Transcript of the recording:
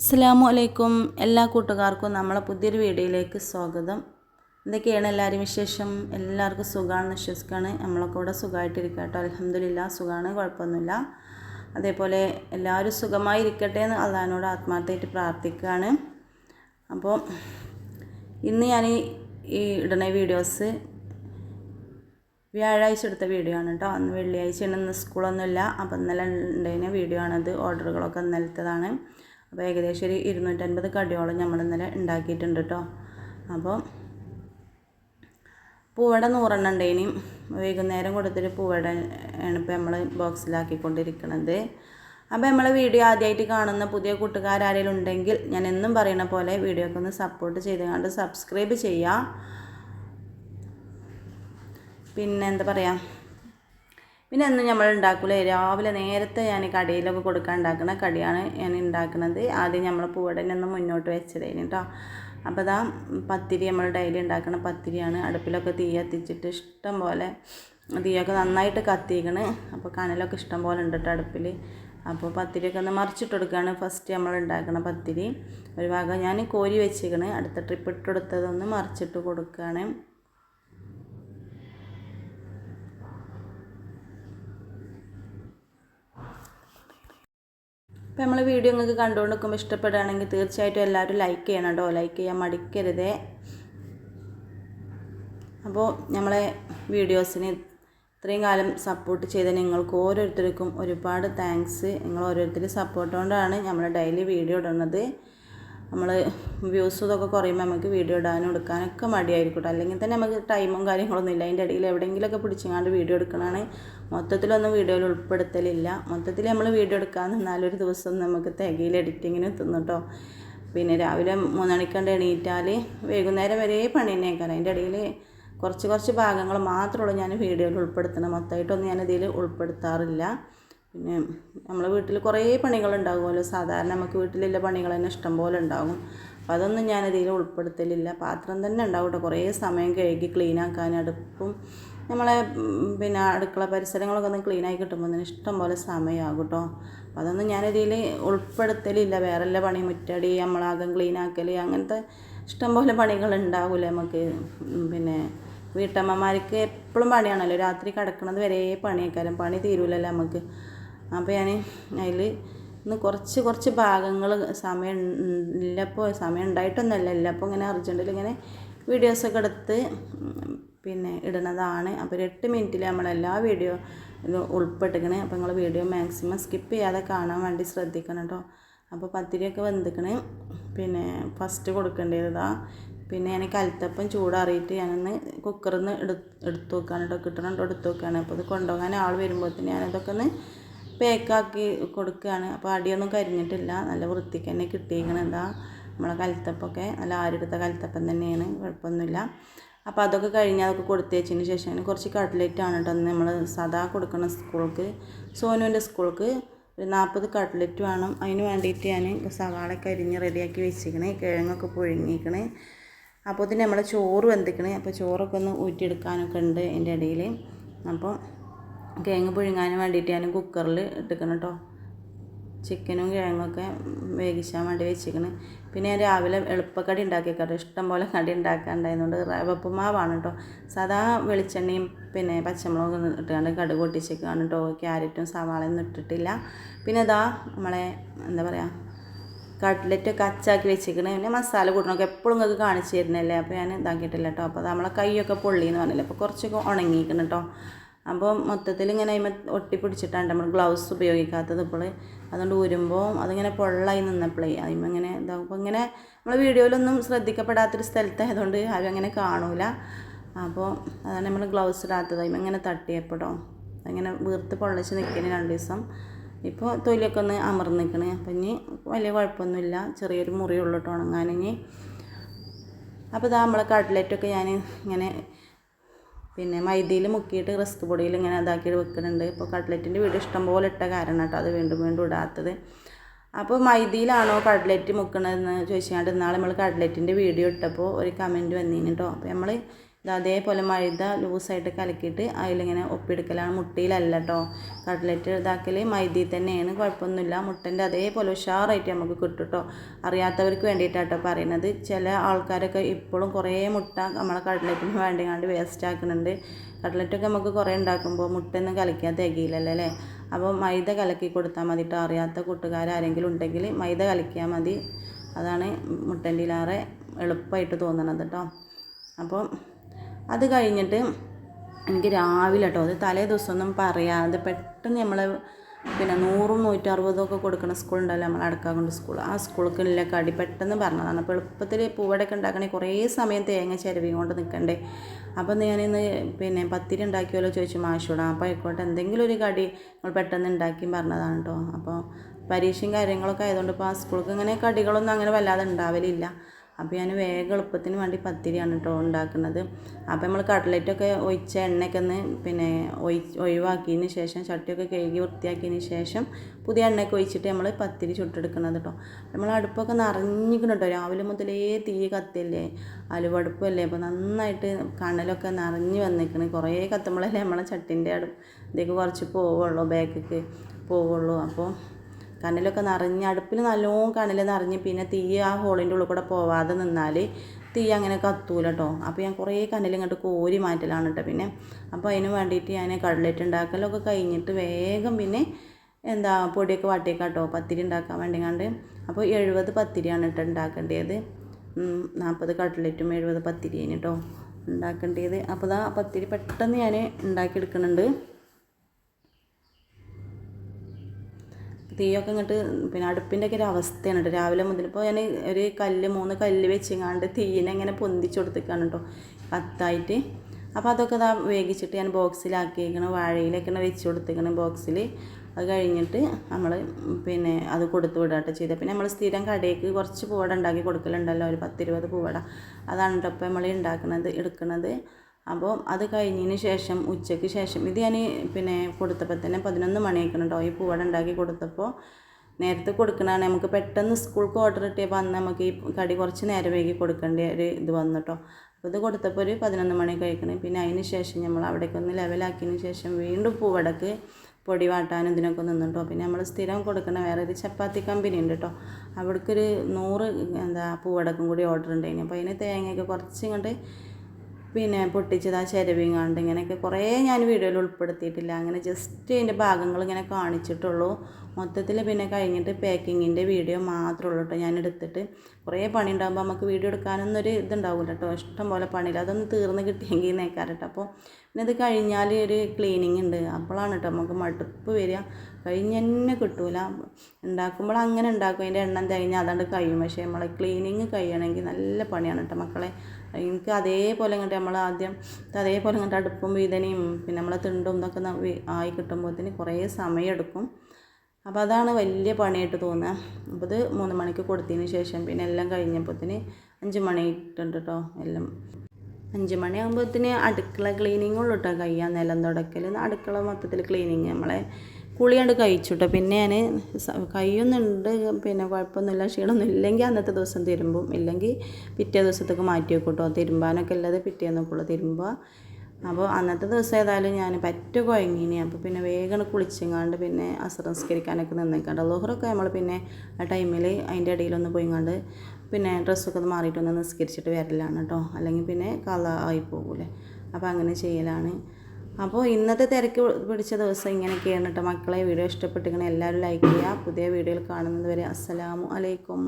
അസ്സാമു അലൈക്കും. എല്ലാ കൂട്ടുകാർക്കും നമ്മളെ പുതിയൊരു വീഡിയോയിലേക്ക് സ്വാഗതം. എന്തൊക്കെയാണ് എല്ലാവരും വിശേഷം? എല്ലാവർക്കും സുഖമാണെന്ന് വിശ്വസിക്കുകയാണ് നമ്മളൊക്കെ ഇവിടെ സുഖമായിട്ടിരിക്കുക അലഹമില്ല സുഖമാണ് കുഴപ്പമൊന്നുമില്ല. അതേപോലെ എല്ലാവരും സുഖമായി ഇരിക്കട്ടെ എന്ന് അള്ളഹാനോട് ആത്മാർത്ഥമായിട്ട് പ്രാർത്ഥിക്കുകയാണ്. അപ്പോൾ ഇന്ന് ഞാൻ ഈ ഇടുന്ന വീഡിയോസ് വ്യാഴാഴ്ച എടുത്ത വീഡിയോ ആണ് കേട്ടോ. അന്ന് വെള്ളിയാഴ്ച ഇന്ന് സ്കൂളൊന്നുമില്ല. അപ്പോൾ ഇന്നലെ ഉണ്ടായിരുന്ന വീഡിയോ ആണത്. ഓർഡറുകളൊക്കെ ഇന്നലത്തതാണ്. അപ്പോൾ ഏകദേശം ഒരു ഇരുന്നൂറ്റൻപത് കടിയോളം നമ്മൾ ഇന്നലെ ഉണ്ടാക്കിയിട്ടുണ്ട് കേട്ടോ അപ്പോൾ പൂവട നൂറെണ്ണം ഉണ്ടായിനി വൈകുന്നേരം കൊടുത്തിട്ട് പൂവട ആണ് ഇപ്പോൾ നമ്മൾ ബോക്സിലാക്കിക്കൊണ്ടിരിക്കുന്നത് അപ്പോൾ നമ്മളെ വീഡിയോ ആദ്യമായിട്ട് കാണുന്ന പുതിയ കൂട്ടുകാരെങ്കിലും ഉണ്ടെങ്കിൽ ഞാൻ എന്നും പറയുന്ന പോലെ വീഡിയോക്ക് ഒന്ന് സപ്പോർട്ട് ചെയ്തുകൊണ്ട് സബ്സ്ക്രൈബ് ചെയ്യുക പിന്നെ എന്താ പറയുക പിന്നെ എന്നും നമ്മൾ ഉണ്ടാക്കില്ല രാവിലെ നേരത്തെ ഞാൻ കടയിലൊക്കെ കൊടുക്കാൻ ഉണ്ടാക്കുന്ന കടിയാണ് ഞാൻ ഉണ്ടാക്കുന്നത് ആദ്യം നമ്മൾ പൂവടനെ ഒന്ന് മുന്നോട്ട് വെച്ചതേന് കേട്ടോ അപ്പോൾ അതാ പത്തിരി നമ്മൾ ഡെയിലി ഉണ്ടാക്കുന്ന പത്തിരിയാണ്. അടുപ്പിലൊക്കെ തീ കത്തിച്ചിട്ട് ഇഷ്ടം പോലെ തീയൊക്കെ നന്നായിട്ട് കത്തിക്കണ്. അപ്പോൾ കനലൊക്കെ ഇഷ്ടം പോലെ ഉണ്ട് കേട്ടോ അടുപ്പിൽ അപ്പോൾ പത്തിരിയൊക്കെ ഒന്ന് മറിച്ചിട്ട് കൊടുക്കുകയാണ് ഫസ്റ്റ് നമ്മൾ ഉണ്ടാക്കുന്ന പത്തിരി. ഒരു ഭാഗം ഞാൻ കോരി വെച്ചിരിക്കണ് അടുത്ത ട്രിപ്പ് ഇട്ട് കൊടുത്തതൊന്ന് മറിച്ചിട്ട് കൊടുക്കുകയാണ് അപ്പോൾ നമ്മൾ വീഡിയോ നിങ്ങൾക്ക് കണ്ടുകൊണ്ട് നിൽക്കുമ്പോൾ ഇഷ്ടപ്പെടുകയാണെങ്കിൽ തീർച്ചയായിട്ടും എല്ലാവരും ലൈക്ക് ചെയ്യണം കേട്ടോ ലൈക്ക് ചെയ്യാൻ മടിക്കരുതേ. അപ്പോൾ നമ്മളെ വീഡിയോസിന് ഇത്രയും കാലം സപ്പോർട്ട് ചെയ്ത നിങ്ങൾക്ക് ഓരോരുത്തർക്കും ഒരുപാട് താങ്ക്സ് നിങ്ങൾ ഓരോരുത്തരും സപ്പോർട്ട് കൊണ്ടാണ് നമ്മൾ ഡെയിലി വീഡിയോ ഇടുന്നത്. നമ്മൾ വ്യൂസ് ഇതൊക്കെ കുറയുമ്പോൾ നമുക്ക് വീഡിയോ ഇടാനും എടുക്കാനൊക്കെ മടിയായിരിക്കും അല്ലെങ്കിൽ തന്നെ നമുക്ക് ടൈമും കാര്യങ്ങളൊന്നും ഇല്ല. അതിന്റെ ഇടയിൽ എവിടെയെങ്കിലുമൊക്കെ പിടിച്ചങ്ങാണ്ട് വീഡിയോ എടുക്കണതാണ്. മൊത്തത്തിലൊന്നും വീഡിയോയിൽ ഉൾപ്പെടുത്തലില്ല. മൊത്തത്തിൽ നമ്മൾ വീഡിയോ എടുക്കാൻ നിന്നാലൊരു ദിവസം നമുക്ക് തികയിൽ എഡിറ്റിങ്ങിന് എത്തുന്നു കേട്ടോ പിന്നെ രാവിലെ മൂന്നണിക്കണ്ട് എണീറ്റാൽ വൈകുന്നേരം വരെ പണി തന്നെയാക്കാം അതിന്റെ ഇടയിൽ കുറച്ച് കുറച്ച് ഭാഗങ്ങൾ മാത്രമുള്ളൂ ഞാൻ വീഡിയോയിൽ ഉൾപ്പെടുത്തണം മൊത്തമായിട്ടൊന്നും ഞാനതിൽ ഉൾപ്പെടുത്താറില്ല. പിന്നെ നമ്മളെ വീട്ടിൽ കുറേ പണികളുണ്ടാകുമല്ലോ. സാധാരണ നമുക്ക് വീട്ടിലുള്ള പണികൾ തന്നെ ഇഷ്ടം പോലെ ഉണ്ടാകും. അപ്പം അതൊന്നും ഞാനതിൽ ഉൾപ്പെടുത്തലില്ല. പാത്രം തന്നെ ഉണ്ടാവും കേട്ടോ കുറേ സമയം കഴുകി ക്ലീൻ ആക്കാൻ അടുപ്പും നമ്മളെ പിന്നെ അടുക്കള പരിസരങ്ങളൊക്കെ ഒന്ന് ആയി കിട്ടുമ്പോൾ തന്നെ ഇഷ്ടം പോലെ സമയമാകും കേട്ടോ അപ്പം അതൊന്നും ഞാനിതിൽ ഉൾപ്പെടുത്തലില്ല. വേറെല്ല പണി മുറ്റടി നമ്മളാകം ക്ലീൻ ആക്കൽ അങ്ങനത്തെ ഇഷ്ടംപോലെ പണികൾ ഉണ്ടാവില്ല നമുക്ക്. പിന്നെ വീട്ടമ്മമാർക്ക് എപ്പോഴും പണിയാണല്ലോ. രാത്രി കിടക്കുന്നത് വരെ പണിയേക്കാരം. പണി തീരൂലല്ലോ നമുക്ക്. അപ്പോൾ ഞാൻ അതിൽ ഇന്ന് കുറച്ച് കുറച്ച് ഭാഗങ്ങൾ സമയം ഇല്ലപ്പോൾ സമയം ഉണ്ടായിട്ടൊന്നുമല്ല ഇല്ലപ്പോൾ ഇങ്ങനെ അർജന്റിൽ ഇങ്ങനെ വീഡിയോസൊക്കെ എടുത്ത് പിന്നെ ഇടുന്നതാണ് അപ്പോൾ ഒരു എട്ട് മിനിറ്റിൽ നമ്മളെല്ലാ വീഡിയോ ഉൾപ്പെട്ടിക്കണേ. അപ്പോൾ നിങ്ങൾ വീഡിയോ മാക്സിമം സ്കിപ്പ് ചെയ്യാതെ കാണാൻ വേണ്ടി ശ്രദ്ധിക്കണം കേട്ടോ അപ്പോൾ പത്തിരിയൊക്കെ വെന്തിക്കണ്. പിന്നെ ഫസ്റ്റ് കൊടുക്കേണ്ടതാ പിന്നെ ഞാൻ കലത്തപ്പം ചൂടാറിയിട്ട് ഞാനൊന്ന് കുക്കറിൽ നിന്ന് എടുത്ത് എടുത്ത് വെക്കാണ് കേട്ടോ എടുത്ത് വെക്കുകയാണ് അപ്പോൾ ഇത് കൊണ്ടുപോകാൻ ആൾ വരുമ്പോഴത്തേന് ഞാനതൊക്കെ ഒന്ന് പേക്കാക്കി കൊടുക്കുകയാണ്. അപ്പോൾ അടിയൊന്നും കരിഞ്ഞിട്ടില്ല. നല്ല വൃത്തിക്ക് തന്നെ കിട്ടിയിരിക്കണം. എന്താ നമ്മളെ കലത്തപ്പൊക്കെ നല്ല ആരെടുത്ത കലത്തപ്പം തന്നെയാണ്. കുഴപ്പമൊന്നുമില്ല. അപ്പോൾ അതൊക്കെ കഴിഞ്ഞ് അതൊക്കെ കൊടുത്തേച്ചതിന് ശേഷം കുറച്ച് കട്ട്ലറ്റാണ് കേട്ടോ നമ്മൾ സദാ കൊടുക്കുന്ന സ്കൂൾക്ക്. സോനുവിന്റെ സ്കൂൾക്ക് ഒരു നാൽപ്പത് കട്ട്ലറ്റ് വേണം. അതിന് വേണ്ടിയിട്ട് ഞാൻ സവാളയൊക്കെ അരിഞ്ഞ് റെഡിയാക്കി വെച്ചിരിക്കണേ. കിഴങ്ങൊക്കെ പുഴുങ്ങിക്കണേ അപ്പോൾ ഇതിന് നമ്മൾ ചോറ് വെന്തിക്കണേ. അപ്പോൾ ചോറൊക്കെ ഒന്ന് ഊറ്റിയെടുക്കാനൊക്കെ ഉണ്ട് എന്റെ ഇടയിൽ. അപ്പോൾ കിഴങ്ങ് പുഴുങ്ങാൻ വേണ്ടിയിട്ട് ഞാൻ കുക്കറിൽ ഇട്ടിക്കണം കേട്ടോ ചിക്കനും കിഴങ്ങൊക്കെ വേവിച്ചാൻ വേണ്ടി വെച്ചിരിക്കണം പിന്നെ ഞാൻ രാവിലെ എളുപ്പക്കടി ഉണ്ടാക്കിയേക്കാട്ടോ. ഇഷ്ടം പോലെ കടി ഉണ്ടാക്കാണ്ടായതുകൊണ്ട് റവപ്പുമാവാണ് കേട്ടോ സാധാ വെളിച്ചെണ്ണയും പിന്നെ പച്ചമുളകും ഇട്ടുകൊണ്ട് കടുക് പൊട്ടിച്ചേക്കാണ് കേട്ടോ ക്യാരറ്റും സവാളയൊന്നും ഇട്ടിട്ടില്ല. പിന്നെ അതാ നമ്മളെ എന്താ പറയുക കട്ട്ലറ്റൊക്കെ അച്ചാക്കി വെച്ചിരിക്കണേ പിന്നെ മസാല കൂട്ടണമൊക്കെ എപ്പോഴും നിങ്ങൾക്ക് കാണിച്ചു തരുന്നല്ലേ? അപ്പോൾ ഞാൻ ഇതാക്കിയിട്ടില്ല കേട്ടോ അപ്പോൾ നമ്മളെ കൈയൊക്കെ പൊള്ളിയെന്ന് പറഞ്ഞില്ലേ? അപ്പോൾ കുറച്ചൊക്കെ ഉണങ്ങിയിരിക്കണം കേട്ടോ അപ്പോൾ മൊത്തത്തിൽ ഇങ്ങനെ അതിമ ഒട്ടിപ്പിടിച്ചിട്ടാണ് നമ്മൾ ഗ്ലൗസ് ഉപയോഗിക്കാത്തത് ഇപ്പോൾ. അതുകൊണ്ട് ഊരുമ്പോൾ അതിങ്ങനെ പൊള്ളായി നിന്നപ്പോഴേ അതിമ ഇങ്ങനെ ഇതാകുമ്പോൾ ഇങ്ങനെ നമ്മൾ വീഡിയോയിലൊന്നും ശ്രദ്ധിക്കപ്പെടാത്തൊരു സ്ഥലത്തായതുകൊണ്ട് ആരും അങ്ങനെ കാണൂല. അപ്പോൾ അതാണ് നമ്മൾ ഗ്ലൗസ് ഇടാത്തത്. അതിമ ഇങ്ങനെ തട്ടിയപ്പോഴോ അങ്ങനെ വീർത്ത് പൊള്ളിച്ച് നിൽക്കണേ രണ്ട് ദിവസം. ഇപ്പോൾ തൊലിയൊക്കെ ഒന്ന് അമർന്ന് നിൽക്കണേ. അപ്പം ഇനി വലിയ കുഴപ്പമൊന്നുമില്ല. ചെറിയൊരു മുറിയുള്ളൂ കേട്ടോ ഉണങ്ങാൻ ഇനി. അപ്പോൾ ഇതാ നമ്മളെ കട്ട്ലറ്റൊക്കെ ഞാൻ ഇങ്ങനെ പിന്നെ മൈദയിൽ മുക്കിയിട്ട് റിസ്ക് പൊടിയിൽ ഇങ്ങനെ ഇതാക്കി വെക്കുന്നുണ്ട്. ഇപ്പോൾ കട്ട്ലറ്റിന്റെ വീട് ഇഷ്ടംപോലെ ഇട്ട കാരണം കേട്ടോ അത് വീണ്ടും വീണ്ടും ഇടാത്തത്. അപ്പോൾ മൈദയിലാണോ കട്ട്ലറ്റ് മുക്കണതെന്ന് ചോദിച്ചാണ്ട് ഇന്നാൾ നമ്മൾ കട്ട്ലറ്റിന്റെ വീഡിയോ ഇട്ടപ്പോൾ ഒരു കമന്റ് വന്നിന് കേട്ടോ. അപ്പോൾ നമ്മൾ അതേപോലെ മൈദ ലൂസായിട്ട് കലക്കിയിട്ട് അതിലിങ്ങനെ ഒപ്പിയെടുക്കലാണ്. മുട്ടയിലല്ല കേട്ടോ കട്ട്ലറ്റ് ഇതാക്കൽ മൈദയിൽ തന്നെയാണ്. കുഴപ്പമൊന്നുമില്ല. മുട്ടന്റെ അതേപോലെ ഉഷാറായിട്ട് നമുക്ക് കിട്ടും കേട്ടോ അറിയാത്തവർക്ക് വേണ്ടിയിട്ടാട്ടോ പറയുന്നത്. ചില ആൾക്കാരൊക്കെ ഇപ്പോഴും കുറേ മുട്ട നമ്മളെ കട്ട്ലറ്റിന് വേണ്ടിങ്ങാണ്ട് വേസ്റ്റ് ആക്കുന്നുണ്ട് കട്ട്ലറ്റൊക്കെ നമുക്ക് കുറേ ഉണ്ടാക്കുമ്പോൾ മുട്ടയൊന്നും കലക്കിയാൽ തികയില്ലല്ലോ അല്ലേ? അപ്പോൾ മൈദ കലക്കി കൊടുത്താൽ മതി കേട്ടോ അറിയാത്ത കൂട്ടുകാരാരെങ്കിലും ഉണ്ടെങ്കിൽ മൈദ കലക്കിയാൽ മതി. അതാണ് മുട്ടന്റെ ഇലാറെ എളുപ്പമായിട്ട് തോന്നണത് കേട്ടോ അപ്പോൾ അത് കഴിഞ്ഞിട്ട് എനിക്ക് രാവിലെ കേട്ടോ അത് തലേ ദിവസമൊന്നും പറയാതെ പെട്ടെന്ന് നമ്മൾ പിന്നെ നൂറും നൂറ്ററുപതും ഒക്കെ കൊടുക്കുന്ന സ്കൂൾ ഉണ്ടല്ലോ നമ്മൾ അടക്കാകൊണ്ട് സ്കൂൾ ആ സ്കൂളിലേക്കുള്ള കടി പെട്ടെന്ന് പറഞ്ഞതാണ്. അപ്പോൾ എളുപ്പത്തിൽ പൂവടയൊക്കെ ഉണ്ടാക്കണേ കുറേ സമയം തേങ്ങ ചിരവി കൊണ്ട് നിൽക്കണ്ടേ അപ്പോൾ ഞാനിന്ന് പിന്നെ പത്തിരി ഉണ്ടാക്കിയല്ലോ ചോദിച്ചു മാഷോട്. അപ്പോൾ ആയിക്കോട്ടെ എന്തെങ്കിലും ഒരു കടി നമ്മൾ പെട്ടെന്ന് ഉണ്ടാക്കി പറഞ്ഞതാണ് കേട്ടോ അപ്പോൾ പരീക്ഷയും കാര്യങ്ങളൊക്കെ ആയതുകൊണ്ട് ഇപ്പോൾ ആ സ്കൂൾക്ക് ഇങ്ങനെ കടികളൊന്നും അങ്ങനെ വല്ലാതെ ഉണ്ടാവലില്ല. അപ്പോൾ ഞാൻ വേഗം എളുപ്പത്തിന് വേണ്ടി പത്തിരിയാണ് കേട്ടോ ഉണ്ടാക്കുന്നത്. അപ്പോൾ നമ്മൾ കട്ട്ലറ്റൊക്കെ ഒഴിച്ച എണ്ണയൊക്കെ ഒന്ന് പിന്നെ ഒഴി ഒഴിവാക്കിയതിന് ശേഷം ചട്ടിയൊക്കെ കഴുകി വൃത്തിയാക്കിയതിന് ശേഷം പുതിയ എണ്ണയൊക്കെ ഒഴിച്ചിട്ട് നമ്മൾ പത്തിരി ചുട്ടെടുക്കുന്നത് കേട്ടോ നമ്മൾ അടുപ്പൊക്കെ നിറഞ്ഞിക്കണം കേട്ടോ രാവിലെ മുതലേ തീ കത്തിയല്ലേ? അലുവടുപ്പല്ലേ? അപ്പോൾ നന്നായിട്ട് കണലൊക്കെ നിറഞ്ഞ് വന്നിരിക്കണം. കുറേ കത്തുമ്പോഴല്ലേ നമ്മളെ ചട്ടിന്റെ അടുപ്പ് ഇതേക്ക് കുറച്ച് പോവുള്ളൂ ബാക്കിക്ക് പോവുള്ളൂ. അപ്പോൾ കനലൊക്കെ നിറഞ്ഞ് അടുപ്പിൽ നല്ലോണം കനൽ നിറഞ്ഞ് പിന്നെ തീ ആ ഹോളിന്റെ ഉള്ളിൽ കൂടെ പോവാതെ നിന്നാൽ തീ അങ്ങനെ കത്തൂല കേട്ടോ അപ്പോൾ ഞാൻ കുറേ കനൽ ഇങ്ങോട്ട് കോരി മാറ്റലാണ് കേട്ടോ പിന്നെ. അപ്പോൾ അതിന് വേണ്ടിയിട്ട് ഞാൻ കട്ലറ്റ് ഉണ്ടാക്കലൊക്കെ കഴിഞ്ഞിട്ട് വേഗം പിന്നെ എന്താ പൊടിയൊക്കെ വാട്ടിയേക്കാട്ടോ പത്തിരി ഉണ്ടാക്കാൻ വേണ്ടി കണ്ട് അപ്പോൾ എഴുപത് പത്തിരിയാണ് കേട്ടോ ഉണ്ടാക്കേണ്ടത് നാൽപ്പത് കട്ട്ലറ്റും എഴുപത് പത്തിരിയാണ് കേട്ടോ ഉണ്ടാക്കേണ്ടത് അപ്പോൾ ആ പത്തിരി പെട്ടെന്ന് ഞാൻ ഉണ്ടാക്കിയെടുക്കുന്നുണ്ട് തീയൊക്കെ ഇങ്ങോട്ട് പിന്നെ അടുപ്പിന്റെ ഒക്കെ ഒരു അവസ്ഥയാണ് കേട്ടോ. രാവിലെ മുതൽ ഇപ്പോൾ ഞാൻ ഒരു കല്ല് മൂന്ന് കല്ല് വെച്ചിങ്ങാണ്ട് തീനെ ഇങ്ങനെ പൊന്തിച്ചു കൊടുത്തേക്കാണ് കേട്ടോ. കത്തായിട്ട്. അപ്പോൾ അതൊക്കെ ഇതാ വേഗിച്ചിട്ട് ഞാൻ ബോക്സിലാക്കിയേക്കണം വാഴയിലേക്കാണ് വെച്ച് കൊടുത്തേക്കണം ബോക്സിൽ അത് കഴിഞ്ഞിട്ട് നമ്മൾ പിന്നെ അത് കൊടുത്ത് വിടാട്ടോ ചെയ്തത് പിന്നെ നമ്മൾ സ്ഥിരം കടയിലേക്ക് കുറച്ച് പൂവട ഉണ്ടാക്കി കൊടുക്കലുണ്ടല്ലോ ഒരു പത്തിരുപത് പൂവട. അതാണ് കേട്ടോ ഇപ്പോൾ നമ്മൾ ഉണ്ടാക്കുന്നത് എടുക്കുന്നത് അപ്പോൾ അത് കഴിഞ്ഞതിന് ശേഷം ഉച്ചയ്ക്ക് ശേഷം ഇത് ഞാൻ പിന്നെ കൊടുത്തപ്പോൾ തന്നെ പതിനൊന്ന് മണിയാക്കണം കേട്ടോ ഈ പൂവട ഉണ്ടാക്കി കൊടുത്തപ്പോൾ നേരത്തെ കൊടുക്കണതാണ്. നമുക്ക് പെട്ടെന്ന് സ്കൂൾക്ക് ഓർഡർ കിട്ടിയപ്പോൾ അന്ന് നമുക്ക് ഈ കടി കുറച്ച് നേരം വൈകി കൊടുക്കേണ്ട ഒരു ഇത് വന്നു അപ്പോൾ ഇത് കൊടുത്തപ്പോൾ ഒരു പതിനൊന്ന് മണി കഴിക്കണേ പിന്നെ അതിന് ശേഷം നമ്മൾ അവിടേക്ക് ഒന്ന് ലെവലാക്കിയതിന് ശേഷം വീണ്ടും പൂവടക്ക് പൊടി വാട്ടാനും ഇതിനൊക്കെ നിന്നുട്ടോ പിന്നെ നമ്മൾ സ്ഥിരം കൊടുക്കണ വേറെ ഒരു ചപ്പാത്തി കമ്പനി ഉണ്ട് കേട്ടോ അവിടേക്കൊരു നൂറ് എന്താ പൂവടക്കും കൂടി ഓർഡർ ഉണ്ടായിരുന്നു അപ്പോൾ അതിന് തേങ്ങയൊക്കെ കുറച്ച് ഇങ്ങോട്ട് പിന്നെ പൊട്ടിച്ചത് ആ ചിരവിങ്ങാണ്ട് ഇങ്ങനെയൊക്കെ കുറേ ഞാൻ വീഡിയോയിൽ ഉൾപ്പെടുത്തിയിട്ടില്ല. അങ്ങനെ ജസ്റ്റ് അതിന്റെ ഭാഗങ്ങൾ ഇങ്ങനെ കാണിച്ചിട്ടുള്ളൂ. മൊത്തത്തിൽ പിന്നെ കഴിഞ്ഞിട്ട് പാക്കിങ്ങിന്റെ വീഡിയോ മാത്രമേ ഉള്ളൂ കേട്ടോ. ഞാൻ എടുത്തിട്ട് കുറേ പണി ഉണ്ടാകുമ്പോൾ നമുക്ക് വീഡിയോ എടുക്കാനൊന്നും ഒരു ഇതുണ്ടാവില്ല കേട്ടോ. ഇഷ്ടം പോലെ പണിയില്ല. അതൊന്ന് തീർന്ന് കിട്ടിയെങ്കിൽ നേക്കാറ് കേട്ടോ. അപ്പോൾ പിന്നെ ഇത് കഴിഞ്ഞാൽ ഒരു ക്ലീനിങ് ഉണ്ട്. അപ്പോഴാണ് കേട്ടോ നമുക്ക് മടുപ്പ് വരിക. കഴിഞ്ഞ് തന്നെ കിട്ടൂല. ഉണ്ടാക്കുമ്പോൾ അങ്ങനെ ഉണ്ടാക്കും. അതിന്റെ എണ്ണം തികഞ്ഞാൽ അതാണ്ട് കഴിയും. പക്ഷേ നമ്മളെ ക്ലീനിങ് കഴിയണമെങ്കിൽ നല്ല പണിയാണ് കേട്ടോ മക്കളെ. എനിക്ക് അതേപോലെ ഇങ്ങോട്ട് നമ്മൾ ആദ്യം അതേപോലെ ഇങ്ങോട്ട് അടുപ്പും വീതനയും പിന്നെ നമ്മളെ തിണ്ടും ഇതൊക്കെ ആയി കിട്ടുമ്പോഴത്തേന് കുറേ സമയം എടുക്കും അപ്പോൾ അതാണ് വലിയ പണിയായിട്ട് തോന്നുക. അപ്പോൾ ഇത് മൂന്ന് മണിക്ക് കൊടുത്തതിന് ശേഷം പിന്നെ എല്ലാം കഴിഞ്ഞപ്പോഴത്തേന് അഞ്ച് മണി ആയിട്ടുണ്ട് കേട്ടോ എല്ലാം. അഞ്ച് മണിയാകുമ്പോഴത്തേന് അടുക്കള ക്ലീനിങ് ഉള്ളു കേട്ടോ കഴിയാൻ നിലം തുടക്കൽ. അടുക്കള മൊത്തത്തിൽ ക്ലീനിങ് നമ്മളെ കുളിയാണ്ട് കഴിച്ചു കേട്ടോ പിന്നെ ഞാൻ കയ്യൊന്നുണ്ട് പിന്നെ കുഴപ്പമൊന്നുമില്ല. ക്ഷീണമൊന്നും ഇല്ലെങ്കിൽ അന്നത്തെ ദിവസം തിരുമ്പും. ഇല്ലെങ്കിൽ പിറ്റേ ദിവസത്തേക്ക് മാറ്റി വെക്കും കേട്ടോ തിരുമ്പാനൊക്കെ ഉള്ളത് നോക്കുള്ളൂ തിരുമ്പുക. അപ്പോൾ അന്നത്തെ ദിവസം ഏതായാലും ഞാൻ പറ്റ കുഴങ്ങിനി. അപ്പോൾ പിന്നെ വേഗം കുളിച്ചെങ്ങാണ്ട് പിന്നെ അസംസ്കരിക്കാനൊക്കെ നിന്നേക്കാണ്ട്. ലോഹറൊക്കെ നമ്മൾ പിന്നെ ആ ടൈമിൽ അതിന്റെ ഇടയിലൊന്ന് പോയിങ്ങാണ്ട് പിന്നെ ഡ്രസ്സൊക്കെ ഒന്ന് മാറിയിട്ടൊന്ന് നിസ്കരിച്ചിട്ട് വരലാണ് കേട്ടോ അല്ലെങ്കിൽ പിന്നെ കള ആയി പോകൂലേ. അപ്പോൾ അങ്ങനെ ചെയ്യലാണ്. അപ്പോൾ ഇന്നത്തെ തിരക്ക് പിടിച്ച ദിവസം ഇങ്ങനെയൊക്കെയാണ് കേട്ടോ മക്കളെ വീഡിയോ ഇഷ്ടപ്പെട്ടിങ്ങനെ എല്ലാവരും ലൈക്ക് ചെയ്യുക പുതിയ വീഡിയോയിൽ കാണുന്നത് വരെ അസ്സലാമു അലൈക്കും.